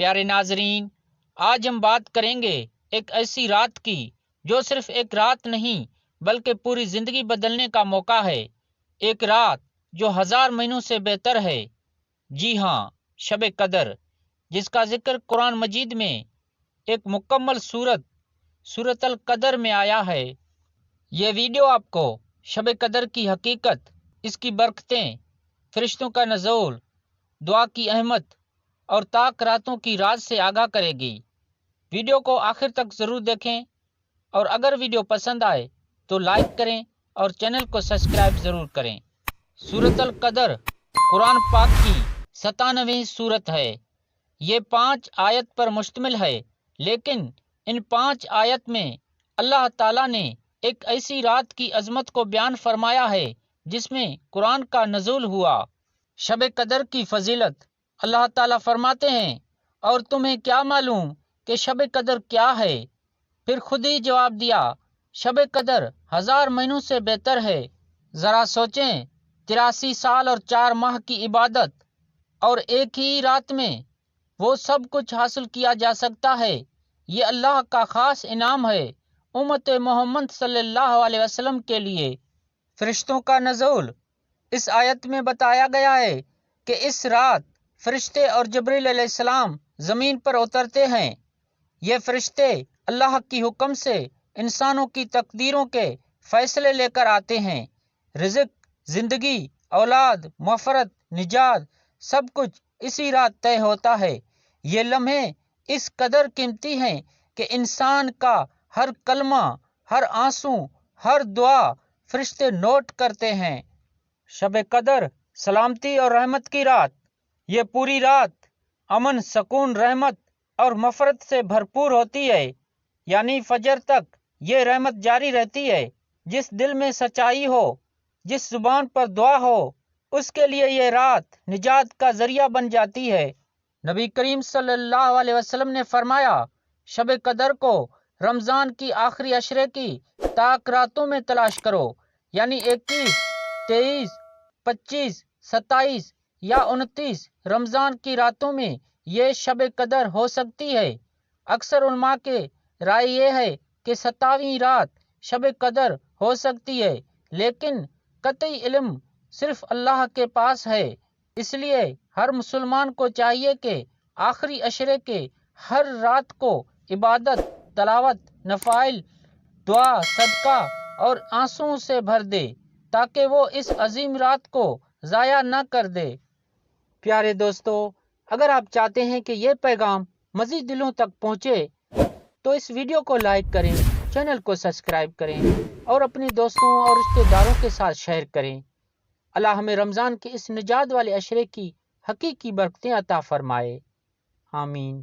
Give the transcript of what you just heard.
پیارے ناظرین، آج ہم بات کریں گے ایک ایسی رات کی جو صرف ایک رات نہیں بلکہ پوری زندگی بدلنے کا موقع ہے۔ ایک رات جو ہزار مہینوں سے بہتر ہے۔ جی ہاں شب قدر، جس کا ذکر قرآن مجید میں ایک مکمل صورت صورت القدر میں آیا ہے۔ یہ ویڈیو آپ کو شب قدر کی حقیقت، اس کی برکتیں، فرشتوں کا نزول، دعا کی اہمیت اور تاک راتوں کی راز سے آگاہ کرے گی۔ ویڈیو کو آخر تک ضرور دیکھیں اور اگر ویڈیو پسند آئے تو لائک کریں اور چینل کو سبسکرائب ضرور کریں۔ سورت القدر، قرآن پاک کی ستانویں صورت ہے۔ یہ پانچ آیت پر مشتمل ہے، لیکن ان پانچ آیت میں اللہ تعالیٰ نے ایک ایسی رات کی عظمت کو بیان فرمایا ہے جس میں قرآن کا نزول ہوا۔ شب قدر کی فضیلت اللہ تعالیٰ فرماتے ہیں، اور تمہیں کیا معلوم کہ شب قدر کیا ہے؟ پھر خود ہی جواب دیا، شب قدر ہزار مہینوں سے بہتر ہے۔ ذرا سوچیں، تراسی سال اور چار ماہ کی عبادت اور ایک ہی رات میں وہ سب کچھ حاصل کیا جا سکتا ہے؟ یہ اللہ کا خاص انعام ہے امت محمد صلی اللہ علیہ وسلم کے لیے۔ فرشتوں کا نزول اس آیت میں بتایا گیا ہے کہ اس رات فرشتے اور جبریل علیہ السلام زمین پر اترتے ہیں۔ یہ فرشتے اللہ کی حکم سے انسانوں کی تقدیروں کے فیصلے لے کر آتے ہیں۔ رزق، زندگی، اولاد، مفرت، نجات، سب کچھ اسی رات طے ہوتا ہے۔ یہ لمحے اس قدر قیمتی ہیں کہ انسان کا ہر کلمہ، ہر آنسو، ہر دعا فرشتے نوٹ کرتے ہیں۔ شب قدر، سلامتی اور رحمت کی رات۔ یہ پوری رات امن، سکون، رحمت اور مفرت سے بھرپور ہوتی ہے۔ یعنی فجر تک یہ رحمت جاری رہتی ہے۔ جس دل میں سچائی ہو، جس زبان پر دعا ہو، اس کے لیے یہ رات نجات کا ذریعہ بن جاتی ہے۔ نبی کریم صلی اللہ علیہ وسلم نے فرمایا، شب قدر کو رمضان کی آخری اشرے کی تاک راتوں میں تلاش کرو۔ یعنی اکیس، تیئیس، پچیس، ستائیس یا انتیس، رمضان کی راتوں میں یہ شب قدر ہو سکتی ہے۔ اکثر علماء کے رائے یہ ہے کہ ستاویں رات شب قدر ہو سکتی ہے، لیکن قطعی علم صرف اللہ کے پاس ہے۔ اس لیے ہر مسلمان کو چاہیے کہ آخری اشرے کے ہر رات کو عبادت، تلاوت، نفائل، دعا، صدقہ اور آنسوں سے بھر دے، تاکہ وہ اس عظیم رات کو ضائع نہ کر دے۔ پیارے دوستو، اگر آپ چاہتے ہیں کہ یہ پیغام مزید دلوں تک پہنچے، تو اس ویڈیو کو لائک کریں، چینل کو سبسکرائب کریں اور اپنے دوستوں اور رشتہ داروں کے ساتھ شیئر کریں۔ اللہ ہمیں رمضان کے اس نجات والے اشرے کی حقیقی برکتیں عطا فرمائے۔ آمین۔